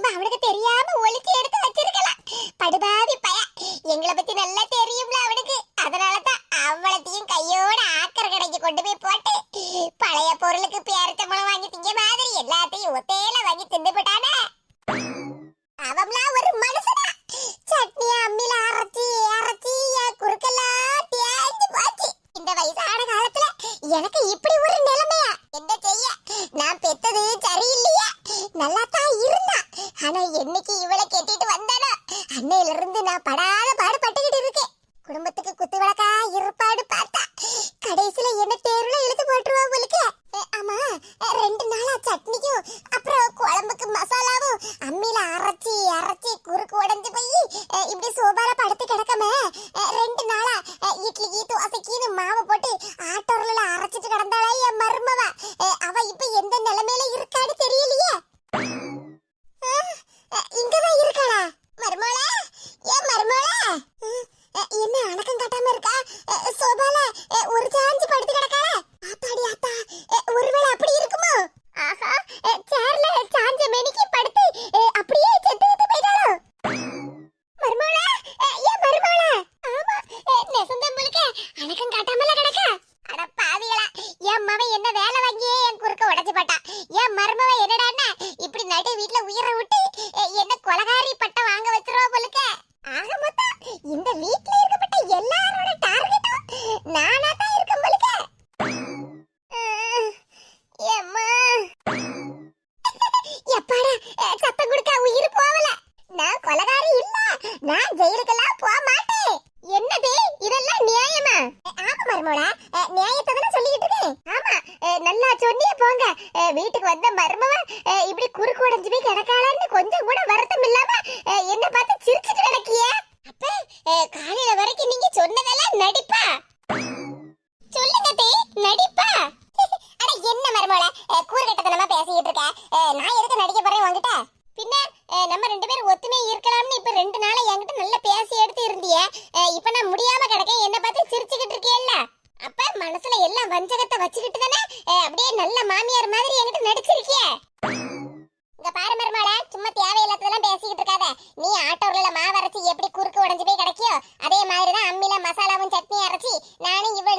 திரும்ப அவனுக்கு தெரிய வஞ்சகத்தை வச்சுக்கிட்டு தானே? அப்படியே நல்ல மாமியார் மாதிரி என்கிட்ட நடிச்சிருக்கிய. இந்த பாரு மருமாள சும்மா தேவையில்லாததெல்லாம் பேசிக்கிட்டு இருக்காத. நீ ஆட்டோரில் மாவு அரைச்சி எப்படி குறுக்கு உடஞ்சு போய் கிடைக்கியோ அதே மாதிரிதான் அம்மில மசாலாவும் சட்னி அரைச்சி நானும் இவ்வளோ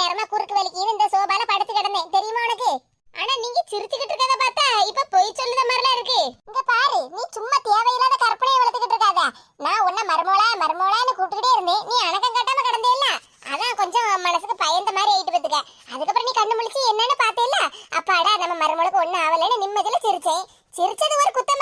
மருமளுக்கு ஒன்றும் ஆகலைன்னு நிம்மதியில் சிரிச்சேன். சிரிச்சது ஒரு குத்தம்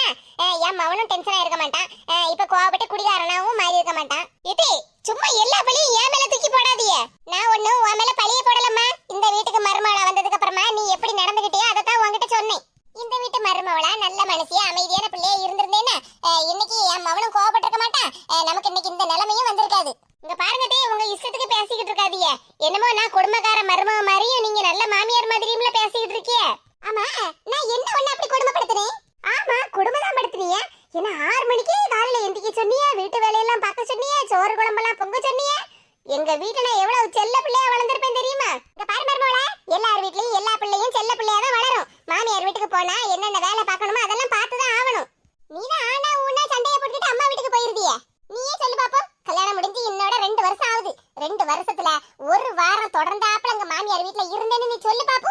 இருந்திருந்தா என் மவனும் டென்ஷனா இருக்க மாட்டான். இப்ப கோவப்பட்டு குடிகாரனாவும் மாறி இருக்க மாட்டான். இது சும்மா எல்லா பழியும் என் மேல தூக்கி போடாதீங்க. நான் ஒண்ணு உன் மேல எவ்வளவு எங்க வீட்டுல எவ்வளவு செல்ல பிள்ளையா வளர்ந்திருப்பேன் தெரியுமா? இங்க பாரு மருமகள எல்லார் வீட்லயும் எல்லா பிள்ளையும் செல்ல பிள்ளையா தான் வளரும். மாமியார் வீட்டுக்கு போனா என்னென்ன வேலை பார்க்கணுமோ அதெல்லாம் பார்த்துதான் ஆகணும். நீ தான் ஆனா ஊனா சண்டையை போட்டுட்டு அம்மா வீட்டுக்கு போயிருந்தியே? நீயே சொல்லு பாப்போம். கல்யாணம் முடிஞ்சு என்னோட ரெண்டு வருஷம் ஆகுது. ரெண்டு வருஷத்துல ஒரு வாரம் தொடர்ந்தாப்புல எங்க மாமியார் வீட்டுல இருந்தேன்னு நீ சொல்லு பாப்போம்.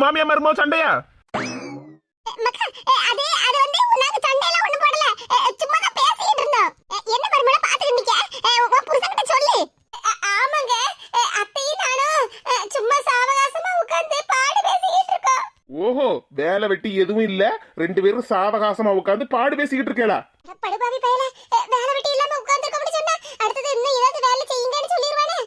மாமியா மருமோ சண்டையா? மக்கா அதே அது வந்து நாங்க சண்டையெல்லாம் ஒண்ணு போடல. அஹ், சும்மா தான் பேசிட்டு இருந்தோம். அஹ், என்ன மருமகள பாத்துட்டு நிக்க? அஹ், உன் புருஷன்கிட்ட சொல்லு. அஹ், ஆமாங்க. அத்தையும் நானும் சும்மா சாவகாசமா உட்கார்ந்து பாடு இருக்கோம். ஓஹோ வேலை வெட்டி எதுவும் இல்ல. ரெண்டு பேரும் சாவகாசமா உட்காந்து பாடு பேசிக்கிட்டு இருக்கேளா? படுபாவி பயல. வேலை வெட்டி இல்லாம உட்கார்ந்துருக்கோம்னு சொன்னா அடுத்தது இன்னும் ஏதாவது வேலை செய்யுங்கன்னு சொல்லிடுவானே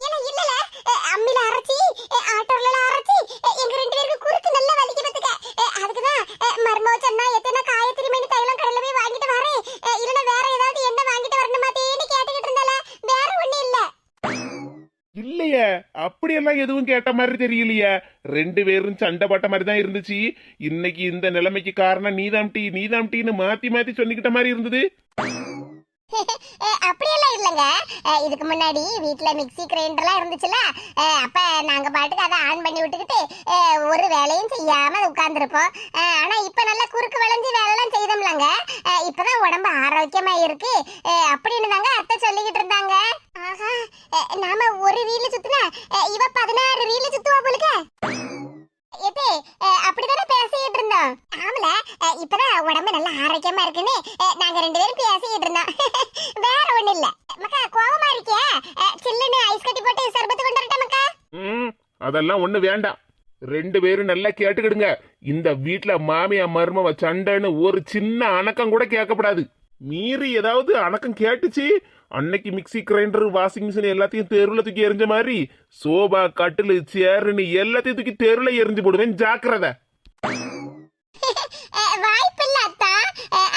ஏன்னா இல்லல அஹ், அம்மில அரைச்சி அஹ், ஆட்டோல அரைச்சி அஹ், எங்க ரெண்டு பேருக்கு குறுக்கு நல்லா வலிக்க பத்துக்க அதுக்குதான் மர்மோ சொன்னா எத்தனை காயத்ரி மணி தைலம் கடையில போய் வாங்கிட்டு வரேன் அஹ், இல்லனா வேற ஏதாவது எண்ணெய் வாங்கிட்டு வரணுமா தேடி கேட்டுக்கிட்டு இருந்தால வேற ஒண்ணு இல்ல இல்லையே அப்படியெல்லாம் எதுவும் கேட்ட மாதிரி தெரியலையே. ரெண்டு பேரும் சண்டை போட்ட மாதிரி தான் இருந்துச்சு. இன்னைக்கு இந்த நிலைமைக்கு காரணம் நீதாம் டீ நீதாம் டீன்னு மாத்தி மாத்தி சொல்லிக்கிட்ட மாதிரி இருந்தது. அப்படியெல்லாம் இல்லைங்க. இதுக்கு முன்னாடி வீட்டில் மிக்ஸி கிரைண்டர்லாம் இருந்துச்சுல அப்போ அப்ப நாங்க பாட்டுக்கு அதை ஆன் பண்ணி விட்டுக்கிட்டு ஒரு வேலையும் செய்யாம உட்காந்துருப்போம் ஆனா இப்ப நல்லா குறுக்கு வளைஞ்சு வேலைலாம் செய்தோம்லங்க. அஹ், இப்பதான் உடம்பு ஆரோக்கியமா இருக்கு. அப்படின்னு தாங்க அத்தை சொல்லிக்கிட்டு இருந்தாங்க. ஆஹா நாம ஒரு ரீல சுத்துனா இவ பதினாறு ரீல சுத்துவா போலுக்க? அப்படிதானே பேசிக்கிட்டு இருந்தோம். ஆமல இப்பதான் உடம்பு நல்லா ஆரோக்கியமா இருக்குன்னு நாங்க ரெண்டு பேரும் பேசிக்கிட்டு இருந்தோம். வேற ஒண்ணு இல்ல. மக்கா கோவமா இருக்கியா? சில்லுன்னு ஐஸ் கட்டி போட்டு சர்பத்து கொண்டு வரட்டா மக்கா? அதெல்லாம் ஒண்ணு வேண்டாம். ரெண்டு பேரும் நல்லா கேட்டுக்கிடுங்க. இந்த வீட்ல மாமியா மருமவ சண்டைன்னு ஒரு சின்ன அணக்கம் கூட கேட்கப்படாது. மீறி ஏதாவது அணக்கம் கேட்டுச்சு அன்னைக்கு மிக்ஸி கிரைண்டர் வாஷிங் மிஷின் எல்லாத்தையும் தெருவுல தூக்கி எரிஞ்ச மாதிரி சோபா கட்டிலு சேர்னு எல்லாத்தையும் தூக்கி தெருவுல எரிஞ்சு போடுவேன். ஜாக்கிரதை. வாய்ப்பு இல்ல அத்தா.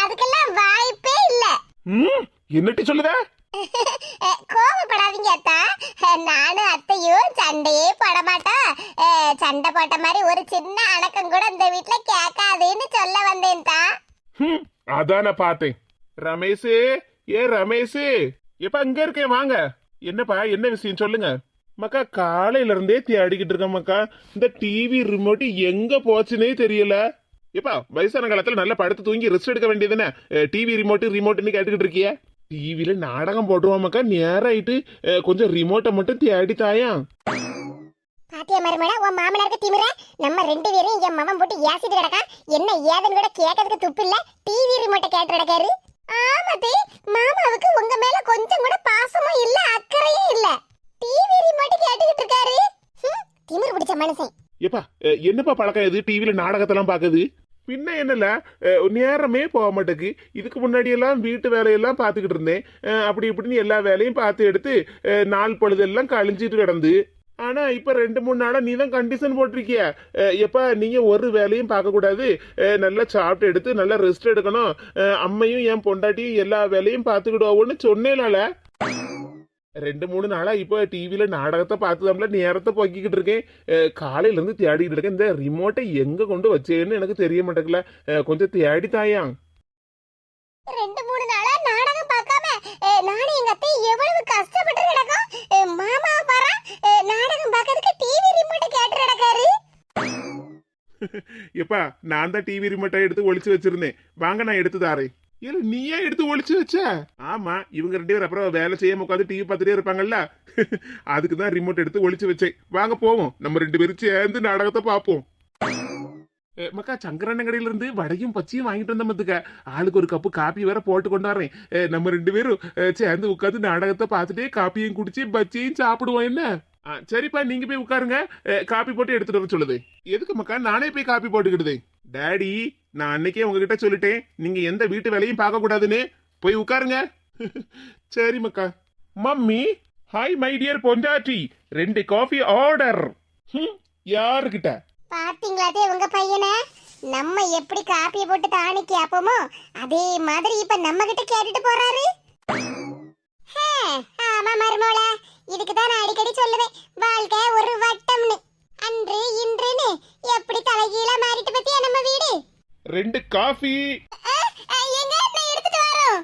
அதுக்கெல்லாம் வாய்ப்பே இல்ல. ம் என்னட்டி சொல்லுத? கோவப்படாதீங்க அத்தா. நானும் அத்தையும் சண்டையே போட மாட்டோம் சண்டை போட்ட மாதிரி ஒரு சின்ன அணக்கம் கூட இந்த வீட்ல கேட்காதுன்னு சொல்ல வந்தேன் அதான் நான் பார்த்தேன். ரமேஷு ஏ ரமேஷு. எப்ப அங்க இருக்கேன் வாங்க. என்னப்பா என்ன விஷயம் சொல்லுங்க? மக்கா காலையில இருந்தே தேடிக்கிட்டு இருக்கேன் மக்கா. இந்த டிவி ரிமோட் எங்க போச்சுனே தெரியல. எப்பா வயசான காலத்துல நல்லா படுத்து தூங்கி ரெஸ்ட் எடுக்க வேண்டியதுதானே? டிவி ரிமோட் ரிமோட்னு கேட்டுக்கிட்டு இருக்கிய. டிவியில நாடகம் போட்டுருவான் மக்கா. நேராயிட்டு கொஞ்சம் ரிமோட்டை மட்டும் தேடி தாயா பாத்தியா மருமடா உன் மாமனாருக்கு திமிர? நம்ம ரெண்டு பேரும் என் மவன் போட்டு ஏசிட்டு கிடக்கா என்ன ஏதுன்னு கூட கேட்கறதுக்கு துப்பு இல்ல டிவி ரிமோட்டை கேட்டு கிடக்காரு. ஆமாதே மாமாவுக்கு உங்க மேல கொஞ்சம் கூட பாசமும் இல்ல அக்கறையும் இல்ல. டிவி ரிமோட் கேட்டுக்கிட்டு இருக்காரு. திமிர் பிடிச்ச மனுஷன். ஏப்பா என்னப்பா பழக்கம் இது? டிவில நாடகத்தெல்லாம் பாக்குது. பின்ன என்னல நேரமே போக மாட்டேக்கு. இதுக்கு முன்னாடி எல்லாம் வீட்டு வேலையெல்லாம் பார்த்துக்கிட்டு இருந்தேன். அப்படி இப்படின்னு எல்லா வேலையும் பார்த்து எடுத்து நாள் பொழுதெல்லாம் கழிஞ்சிட்டு கிடந்து. ஆனா இப்ப ரெண்டு மூணு நாளா நீ தான் கண்டிஷன் போட்டிருக்கிய. அஹ், எப்பா நீங்க ஒரு வேலையும் பார்க்க கூடாது நல்லா சாப்பிட்டு எடுத்து நல்லா ரெஸ்ட் எடுக்கணும். அம்மையும் என் பொண்டாட்டியும் எல்லா வேலையும் பார்த்துக்கிடுவோன்னு சொன்னேனால. ரெண்டு மூணு நாளா இப்போ டிவியில நாடகத்தை பார்த்து பார்த்துதாம்ல நேரத்தை போக்கிக்கிட்டு இருக்கேன். காலையில இருந்து தேடிக்கிட்டு இருக்கேன். இந்த ரிமோட்டை எங்க கொண்டு வச்சேன்னு எனக்கு தெரிய மாட்டேங்கல கொஞ்சம் தேடி தாயா ரெண்டு நாடகம் பார்க்கறதுக்கு டிவி ரிமோட் கேட்டு கிடக்காரு எப்பா நான் தான் டிவி ரிமோட்டை எடுத்து ஒளிச்சு வச்சிருந்தேன். வாங்க நான் எடுத்து தாரேன். இல்ல நீயே எடுத்து ஒளிச்சு வச்ச? ஆமா இவங்க ரெண்டு பேரும் அப்புறம் வேலை செய்யாம உட்காந்து டிவி பார்த்துட்டே இருப்பாங்கல்ல? அதுக்கு தான் ரிமோட் எடுத்து ஒளிச்சு வச்சேன். வாங்க போவோம். நம்ம ரெண்டு பேரும் சேர்ந்து நாடகத்தை பார்ப்போம். மக்கா சங்கரண்ண கடையில இருந்து வடையும் பச்சையும் வாங்கிட்டு வந்த மத்துக்க ஆளுக்கு ஒரு கப்பு காப்பி வேற போட்டு கொண்டாடுறேன். வரேன் நம்ம ரெண்டு பேரும் சேர்ந்து உட்காந்து நாடகத்தை பார்த்துட்டே காப்பியும் குடிச்சு பச்சையும் சாப்பிடுவோம் என்ன? ஆ, சரிப்பா நீங்க போய் உட்காருங்க. காப்பி போட்டு எடுத்துட்டு வர சொல்லுது. எதுக்கு மக்கா நானே போய் காப்பி போட்டுக்கிடுதே? டேடி நான் அன்னைக்கே உங்ககிட்ட சொல்லிட்டேன். நீங்க எந்த வீட்டு வேலையும் பார்க்க கூடாதுன்னு. போய் உட்காருங்க. சரி மக்கா. மம்மி ஹாய் மை டியர் பொண்டாட்டி. ரெண்டு காஃபி ஆர்டர் யாருக்கிட்ட? பாத்தீங்களாதே உங்க பையனை? நம்ம எப்படி காப்பியை போட்டு தானி கேப்போமோ அதே மாதிரி இப்ப நம்ம கிட்ட கேட்டுட்டு போறாரு. ஹே, ஆமா மருமோள இதுக்கு தான் நான் அடிக்கடி சொல்லுவேன். வாழ்க்கை ஒரு வட்டம்னு. அன்று இன்றுன்னு. எப்படி தலைகீழா மாறிட்டு பத்தியா நம்ம வீடு? ரெண்டு காஃபி. எங்க? எடுத்துட்டு வரோம்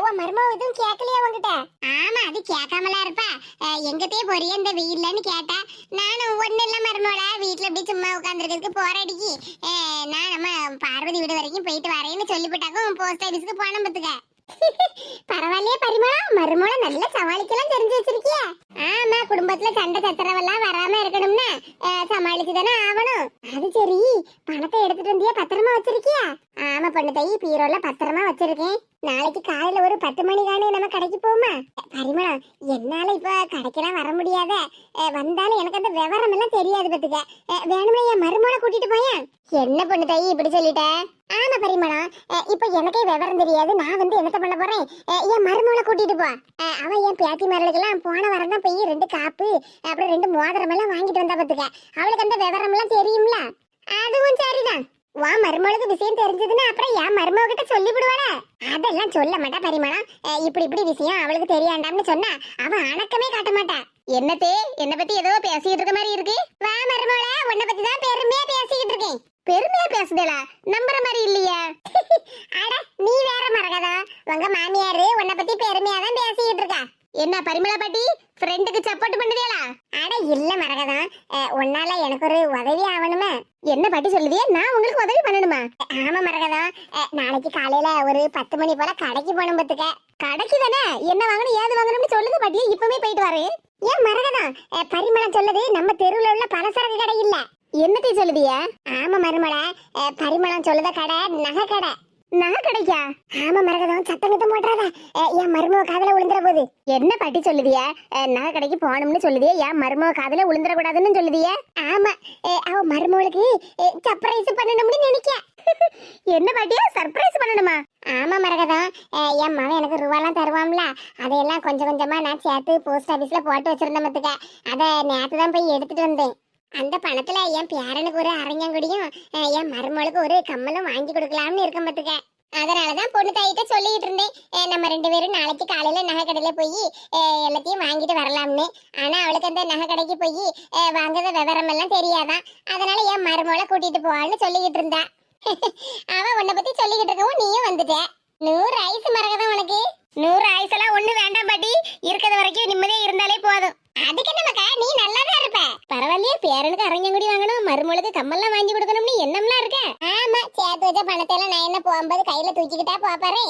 உன் மருமக எதுவும் கேட்கலையா உங்ககிட்ட ஆமா அது கேட்காமலா இருப்பா. அஹ், எங்கத்தே போறிய இந்த வெயில்லன்னு கேட்டா நானும் ஒண்ணு இல்ல மருமோல வீட்டுல இப்படி சும்மா உட்காந்துருக்கிறதுக்கு போராடிக்கு நான் நம்ம பார்வதி வீடு வரைக்கும் போயிட்டு வரேன்னு சொல்லிவிட்டாக்கும் போஸ்ட் ஆபீஸ்க்கு போன பத்துக்க பரவாயில்லையே பரிமளா. மருமோள நல்லா சமாளிக்கலாம் தெரிஞ்சு வச்சிருக்கிய. ஆமா குடும்பத்துல சண்டை சத்திரவெல்லாம் வராம இருக்கணும்னா அஹ், சமாளிச்சு தானே ஆகணும். அது சரி பணத்தை எடுத்துட்டு வந்தியா பத்திரமா வச்சிருக்கியா. ஆமா பொண்ணு தை பீரோல பத்திரமா வச்சிருக்கேன். நாளைக்கு காலையில ஒரு பத்து மணி தானே நம்ம கடைக்கு போமா பரிமளம் என்னால இப்ப கடைக்கெல்லாம் வர முடியாத வந்தாலும் எனக்கு அந்த விவரம் எல்லாம் தெரியாது பத்துக்க. வேணுமே என் மருமகளை கூட்டிட்டு போயேன். என்ன பொண்ணு தாயி இப்படி சொல்லிட்ட? ஆமா பரிமளா. அஹ், இப்ப எனக்கே விவரம் தெரியாது. நான் வந்து என்னத்த பண்ண போறேன்? என் மருமகளை கூட்டிட்டு போ. அவ என் பேத்தி மரலுக்கெல்லாம் போன வாரம் தான் போய் ரெண்டு காப்பு அப்புறம் ரெண்டு மோதிரம் எல்லாம் வாங்கிட்டு வந்தா பாத்துக்க. அவளுக்கு அந்த விவரம் எல்லாம் தெரியும்ல? அதுவும் சரிதான். வா மருமகளுக்கு விஷயம் தெரிஞ்சதுன்னா அப்புறம் என் மருமக கிட்ட சொல்லி விடுவாளா அதெல்லாம் சொல்ல மாட்டா பரிமளா. இப்படி இப்படி விஷயம் அவளுக்கு தெரியாண்டாம்னு சொன்னா அவ அணக்கமே காட்ட மாட்டா. என்னத்தே? என்ன பத்தி ஏதோ பேசிக்கிட்டு இருக்க மாதிரி இருக்கு. வா மருமகள உன்னை பத்தி தான் பெருமையா பேசிக்கிட்டு இருக்கேன். பெருமையா பேசுதேல. நம்புற மாதிரி இல்லையா. அட நீ வேற மரகதா. உங்க மாமியாரு உன்னை பத்தி பெருமையா தான் பேசிக்கிட்டு இருக்கா. என்ன பரிமளா பாட்டி? ஃப்ரெண்டுக்கு சப்போர்ட் பண்ணுவியலா அட இல்ல மரகதா. உன்னால எனக்கு ஒரு உதவி ஆகணுமே. என்ன பாட்டி சொல்லுவியே நான் உங்களுக்கு உதவி பண்ணணுமா? ஆமா மரகதா. அஹ், நாளைக்கு காலையில ஒரு பத்து மணி போல கடைக்கு போகணும் பத்துக்க. கடைக்கு தானே? என்ன வாங்கணும் ஏது வாங்கணும்னு சொல்லுங்க பாட்டி. இப்பவுமே போயிட்டு வரேன். ஏன் மரகதா? பரிமளம் சொல்லுது நம்ம தெருவுல உள்ள பலசரக்கு கடை இல்லை. என்னத்தை சொல்லுதிய? ஆமா மருமலை அஹ், பரிமளம் சொல்லுத கடை நகை கடை. நகை கடைக்கா? ஆமா மரகதம் சத்தம் கிட்ட போட்டுறாத. என் மருமக காதுல விழுந்துற போகுது என்ன பாட்டி சொல்லுதிய? நகை கடைக்கு போகணும்னு சொல்லுதிய? என் மருமக காதுல விழுந்துற கூடாதுன்னு சொல்லுதிய? ஆமா அவ மருமகளுக்கு சர்ப்ரைஸ் பண்ணணும்னு நினைக்க. என்ன பாட்டியா? சர்ப்ரைஸ் பண்ணணுமா? ஆமா மரகதம் என் மகன் எனக்கு ரூபாலாம் தருவான்ல. அதையெல்லாம் கொஞ்சம் கொஞ்சமா நான் சேர்த்து போஸ்ட் ஆபீஸ்ல போட்டு வச்சிருந்தேன் பத்துக்க. அதை நேத்து தான் போய் எடுத்துட்டு வந்தேன். அந்த பணத்துல என் பேரனுக்கு ஒரு அரங்கங்குடியும் என் மருமகளுக்கு ஒரு கம்மலும் வாங்கி கொடுக்கலாம்னு இருக்க பத்துக்க. அதனாலதான் பொண்ணு தாயிட்ட சொல்லிட்டு இருந்தேன். நம்ம ரெண்டு பேரும் நாளைக்கு காலையில நகை கடையில போய் எல்லாத்தையும் வாங்கிட்டு வரலாம்னு. ஆனா அவளுக்கு அந்த நகை கடைக்கு போய் வாங்குற விவரம் எல்லாம் தெரியாதான். அதனால என் மருமகளை கூட்டிட்டு போவான்னு சொல்லிக்கிட்டு இருந்தா. அவ உன்னை பத்தி சொல்லிக்கிட்டு இருக்கவும் நீயும் வந்துட்ட. நூறு ஐஸ் மரகதான் உனக்கு. நூறு ஐஸ் எல்லாம் ஒண்ணு வேண்டாம் பாட்டி. இருக்கிறது வரைக்கும் நிம்மதியா இருந்தாலே போதும். அதுக்கு என்னமாக்கா நீ நல்லா தான் இருப்ப. பரவாயில்லையே பேரனுக்கு அரங்கங்குடி வாங்கணும் மருமகளுக்கு கம்மல்லாம் வாங்கி கொடுக்கணும்னு எண்ணம்லாம் இருக்க? ஆமா சேர்த்து வச்ச பணத்தை எல்லாம் நான் என்ன போகும்போது கையில தூக்கிக்கிட்டா போப்பாரு?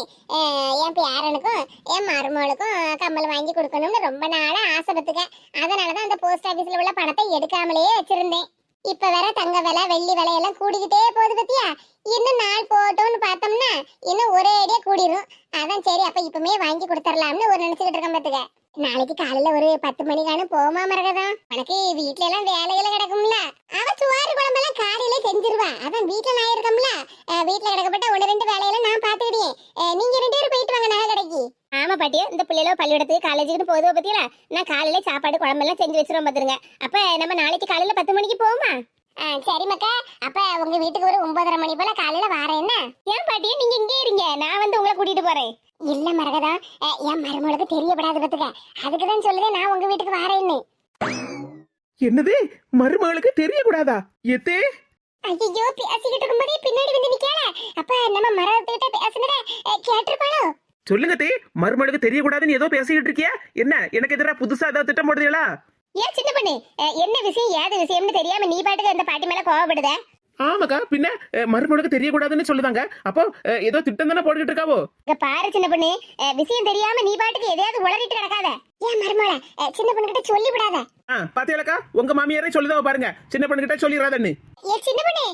என் பேரனுக்கும் என் மருமகளுக்கும் கம்மல் வாங்கி கொடுக்கணும்னு ரொம்ப நாளா ஆசைப்பட்டுக்க அதனாலதான் அந்த போஸ்ட் ஆபீஸ்ல உள்ள பணத்தை எடுக்காமலேயே வச்சிருந்தேன். இப்ப வேற தங்க விலை வெள்ளி விலை எல்லாம் கூடிக்கிட்டே போகுது பத்தியா இன்னும் நாள் போட்டோம்னு பார்த்தோம்னா இன்னும் ஒரே அடியா கூடிரும் அதான் சரி அப்ப இப்பமே வாங்கி கொடுத்துடலாம்னு ஒரு நினைச்சுக்கிட்டு இருக்கேன் பாத்துக்க நாளைக்கு காலையில ஒரு பத்து மணிக்கான போமா மரகதா உனக்கு வீட்ல எல்லாம் வேலையில கிடக்கும்ல அவ சுவாறு குழம்பெல்லாம் காலையில செஞ்சிருவா அதான் வீட்டுல நான் இருக்கோம்ல அஹ் வீட்டுல கிடக்கப்பட்ட ஒன்று ரெண்டு வேலையெல்லாம் நான் பாத்துக்கிட்டேன் அஹ் நீங்க ரெண்டு பேரும் போயிட்டு வாங்க நகை கடைக்கு ஆமா பாட்டியா இந்த பிள்ளைகளோ பள்ளிக்கூடத்துக்கு காலேஜுக்கு போதுவ பத்தியில நான் காலையில சாப்பாடு குழம்பெல்லாம் செஞ்சு வச்சிருவோம் பாத்துருங்க அப்ப நம்ம நாளைக்கு காலையில பத்து மணிக்கு போவோமா சரி மக்கா அப்ப உங்க வீட்டுக்கு ஒரு ஒன்பதரை மணி போல காலையில வாரேன் என்ன ஏன் பாட்டியா நீங்க இங்கே இருங்க நான் வந்து உங்களை கூட்டிட்டு போறேன் இல்ல மரகதா அஹ், என் மருமகளுக்கு தெரியப்படாது பத்துக்க. அதுக்கு தான் சொல்லுதேன் நான் உங்க வீட்டுக்கு வாரேன்னு. என்னது? மருமகளுக்கு தெரியக்கூடாதா? எத்தே? ஐயோ பேசிக்கிட்டு இருக்கும்போதே பின்னாடி வந்து நிக்கல. அப்ப நம்ம மரத்துக்கிட்ட பேசுனத கேட்டிருப்பாளோ? சொல்லுங்க தே மருமகளுக்கு தெரியக்கூடாதுன்னு ஏதோ பேசிக்கிட்டு இருக்கியா? என்ன எனக்கு எதிராக புதுசா ஏதாவது திட்டம் போடுறீங்களா? ஏன் சின்ன பொண்ணு? என்ன விஷயம்? ஏது விஷயம்னு தெரியாம நீ பாட்டுக்கு அந்த பாட்டி மேல கோவப்படுத? ஆமாக்கா பின்ன மருமகளுக்கு தெரியக்கூடாதுன்னு சொல்லுதாங்க. அப்போ ஏதோ திட்டம் தானே போட்டுக்கிட்டு இருக்காவோ? பாரு சின்ன பொண்ணு. விஷயம் தெரியாம நீ பாட்டுக்கு எதையாவது உளறிட்டு கிடக்காத. ஏன் மருமல சின்ன பொண்ணு கிட்ட சொல்லி விடாத பாத்தியாலக்கா உங்க மாமியாரே சொல்லுதாவ பாருங்க. சின்ன பொண்ணுகிட்ட சொல்லிடுறாதன்னு ஏ சின்ன பொண்ணு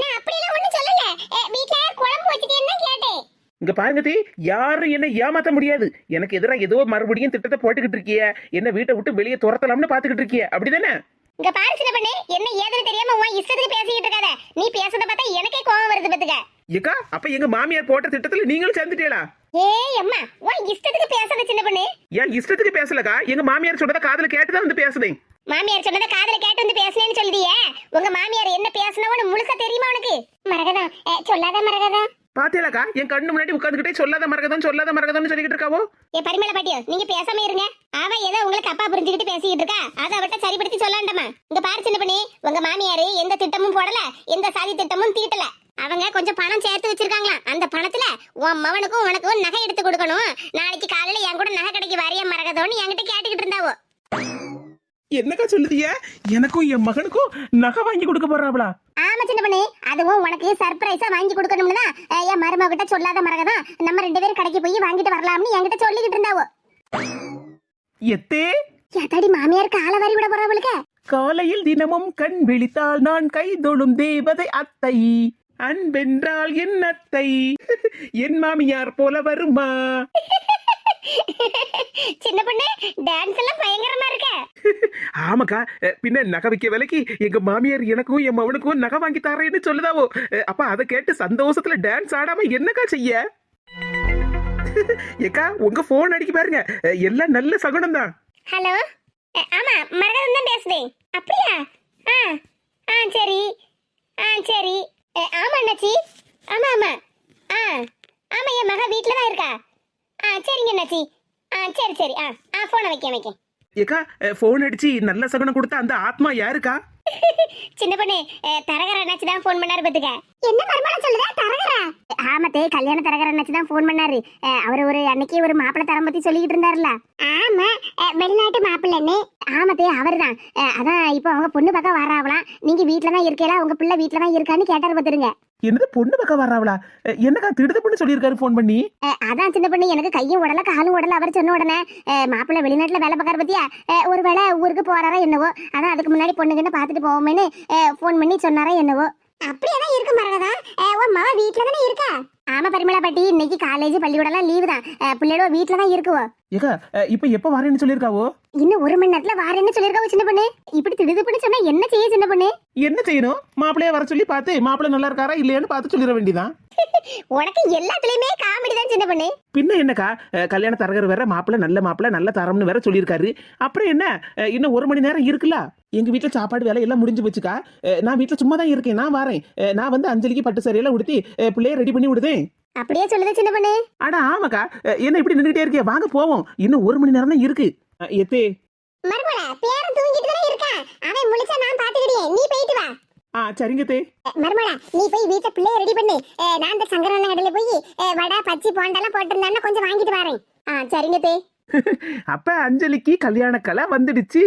நான் அப்படியெல்லாம் ஒண்ணும் சொல்லல. அஹ், வீட்ல குழம்பு வச்சுட்டேன்னு கேட்டேன். இங்க பாருங்க தே யாரும் என்ன ஏமாத்த முடியாது. எனக்கு எதிராக ஏதோ மறுபடியும் திட்டத்தை போட்டுக்கிட்டு இருக்கிய. என்ன வீட்டை விட்டு வெளியே துரத்தலாம்னு பாத்துக்கிட்டு இருக்கிய. அப்படிதானே? இங்க பாரு சின்ன பொண்ணு என்ன ஏதுன்னு தெரியாம உன் இஷ்டத்துக்கு பேசிக்கிட்டு இருக்காத. நீ பேசுறத பார்த்தா எனக்கே கோவம் வருது பத்துக்க ஏக்கா அப்ப எங்க மாமியார் போட்ட திட்டத்துல நீங்களும் சேர்ந்துட்டீங்களா? ஏய் அம்மா உன் இஷ்டத்துக்கு பேசாத சின்ன பொண்ணு. ஏன் இஷ்டத்துக்கு பேசலக்கா? எங்க மாமியார் சொல்றத காதுல கேட்டுதான் வந்து பேசுதேன் மாமியார் சொன்னதை காதுல கேட்டு வந்து பேசுனேன்னு சொல்லுதியே உங்க மாமியார் என்ன பேசுனவனு முழுக்க தெரியுமா உனக்கு? மரகதம். சொல்லாத மரகதம். பாத்தியலக்கா என் கண்ணு முன்னாடி உட்காந்துக்கிட்டே சொல்லாத மரகதம் சொல்லாத மரகதம்னு சொல்லிக்கிட்டு இருக்காவோ? ஏ பரிமள பாட்டியோ நீங்க பேசாம இருங்க. அவ ஏதோ உங்களுக்கு அப்பா புரிஞ்சுக்கிட்டு பேசிக்கிட்டு இருக்கா. அதை அவட்ட சரிப்படுத்தி சொல்லாண்டமா? இங்க பாரு சின்ன பண்ணி உங்க மாமியாரு எந்த திட்டமும் போடல எந்த சாதி திட்டமும் தீட்டல. அவங்க கொஞ்சம் பணம் சேர்த்து வச்சிருக்காங்களாம். அந்த பணத்துல உன் மவனுக்கும் உனக்கும் நகை எடுத்து கொடுக்கணும். நாளைக்கு காலையில என் கூட நகை கடைக்கு வரைய மரகதோன்னு என்கிட்ட கேட்டுக்கிட்டு இருந்தாவோ? என்னக்கா சொல்லுதிய எனக்கும் என் மகனுக்கும் நகை வாங்கி கொடுக்க போறாங்களா ஆமா சின்ன பண்ணி. அதுவும் உனக்கு சர்ப்ரைஸா வாங்கி கொடுக்கணும்னு தான் என் மருமக கிட்ட சொல்லாத மரகதான் நம்ம ரெண்டு பேரும் கடைக்கு போய் வாங்கிட்டு வரலாம்னு என்கிட்ட சொல்லிக்கிட்டு இருந்தாவோ. எத்தே? ஏதாடி மாமியாருக்கு ஆள வாரி விட போறவளுக்கு காலையில் தினமும் கண் விழித்தால் நான் கைதொழும் தேவதை அத்தை. அன்பென்றால் என் அத்தை. என் மாமியார் போல வருமா? சின்ன பொண்ணு டான்ஸ் எல்லாம் பயங்கரமா இருக்க. ஆமாக்கா பின்ன நகை வைக்க விலைக்கு எங்க மாமியார் எனக்கும் என் மவனுக்கும் நகை வாங்கி தரேன்னு சொல்லுதாவோ. அப்ப அதை கேட்டு சந்தோஷத்துல டான்ஸ் ஆடாம என்னக்கா செய்ய? ஏக்கா உங்க போன் அடிக்க பாருங்க. எல்லாம் நல்ல சகுனம் தான் ஹலோ ஆமா மரகதம் தான் பேசுதேன். அப்படியா? ஆ ஆ சரி. ஆ சரி. ஆமா அண்ணாச்சி. ஆமா ஆமா என் மக வீட்டில் தான் இருக்கா அண்ணாச்சி. ஆ சரி சரி. ஆ ஆ ஃபோனை வைக்க வைக்க ஏக்கா போன் அடிச்சு நல்ல சகுனம் கொடுத்த அந்த ஆத்மா யாருக்கா? சின்ன பொண்ணு தரகர அண்ணாச்சி தான் ஃபோன் பண்ணாரு பாத்துக்க. என்ன மருமலை சொல்லுதா? தரகரா? ஆமாத்தே கல்யாண தரகர அண்ணாச்சி தான் ஃபோன் பண்ணாரு. அவர் ஒரு அன்னைக்கு ஒரு மாப்பிள்ளை தரம் பத்தி சொல்லிக்கிட்டு இருந்தாருல. ஆமா வெளிநாட்டு மாப்பிள்ளைன்னு ஆமாத்தே அவர்தான் அஹ், அதான் இப்போ அவங்க பொண்ணு பக்கம் வராவலாம் நீங்க வீட்ல தான் இருக்கீங்களா? உங்க பிள்ளை வீட்ல தான் இருக்கான்னு கேட்டாரு பாத்துருங்க. என்னது பொண்ணு பக்கம் வர்றாவளா? என்னக்கா திடுதப்புன்னு சொல்லியிருக்காரு ஃபோன் பண்ணி? அதான் சின்ன பொண்ணு எனக்கு கையும் உடல காலும் உடல அவர் சொன்ன உடனே மாப்பிள்ளை வெளிநாட்டுல வேலை பார்க்கற பத்தியா? ஒருவேளை ஊருக்கு போறாரா என்னவோ? அதான் அதுக்கு முன்னாடி பொண்ணுகிட்ட பார்த்துட்டு போவோமேனு ஃபோன் பண்ணி சொன்னாரா என்னவோ? அப்படியே தான் இருக்கு மரகதா. உன் மக வீட்ல தானே இருக்கா? ஆமா பரிமளா பாட்டி இன்னைக்கு காலேஜ் பள்ளிக்கூடலாம் லீவு தான். பிள்ளையோட வீட்ல தான் இருக்குவோ. ஏக்கா இப்ப எப்ப வரேன்னு சொல்லியிருக்காவோ? இன்னும் ஒரு மணி நேரத்துல வாரேன்னு சொல்லிருக்காவோ சின்ன பொண்ணு? இப்படி திடுதுப்புன்னு சொன்னா என்ன செய்ய சின்ன பொண்ணு? என்ன செய்யணும்? மாப்பிள்ளைய வர சொல்லி பார்த்து மாப்பிள்ளை நல்லா இருக்காரா இல்லையான்னு பார்த்து சொல்லிட வேண்டியதான் உனக்கு எல்லாத்துலயுமே காமெடி தான் சின்ன பொண்ணு. பின்ன என்னக்கா கல்யாண தரகர் வேற மாப்பிள்ளை நல்ல மாப்பிள்ளை நல்ல தரம்னு வேற சொல்லியிருக்காரு. அப்புறம் என்ன? இன்னும் ஒரு மணி நேரம் இருக்குல்ல? எங்க வீட்டுல சாப்பாடு வேலை எல்லாம் முடிஞ்சு போச்சுக்கா. நான் வீட்டுல சும்மா தான் இருக்கேன். நான் வரேன். நான் வந்து அஞ்சலிக்கு பட்டு சரியெல்லாம் உடுத்தி பிள்ளைய ரெடி பண்ணி விடுதேன். அப்படியே சொல்லுது சின்ன பொண்ணு. அட ஆமாக்கா. என்ன இப்படி நின்றுட்டே இருக்கே வாங்க போவோம். இன்னும் ஒரு மணி நேரம் தான் இருக்கு எத்தே. மறுபட பேரன் தூங்கிட்டு தானே இருக்கா அவன் முழிச்சா நான் பாத்துக்கிட்டே நீ போயிட்டு வா. ஆ சரிங்க தே. மருமடா நீ போய் வீட்டை பிள்ளைய ரெடி பண்ணு. நான் இந்த சங்கரண்ண கடையில போய் வடை பச்சி போண்டெல்லாம் போட்டிருந்தான்னா கொஞ்சம் வாங்கிட்டு வரேன். ஆ சரிங்க தே. அப்ப அஞ்சலிக்கு கல்யாண கலை வந்துடுச்சு.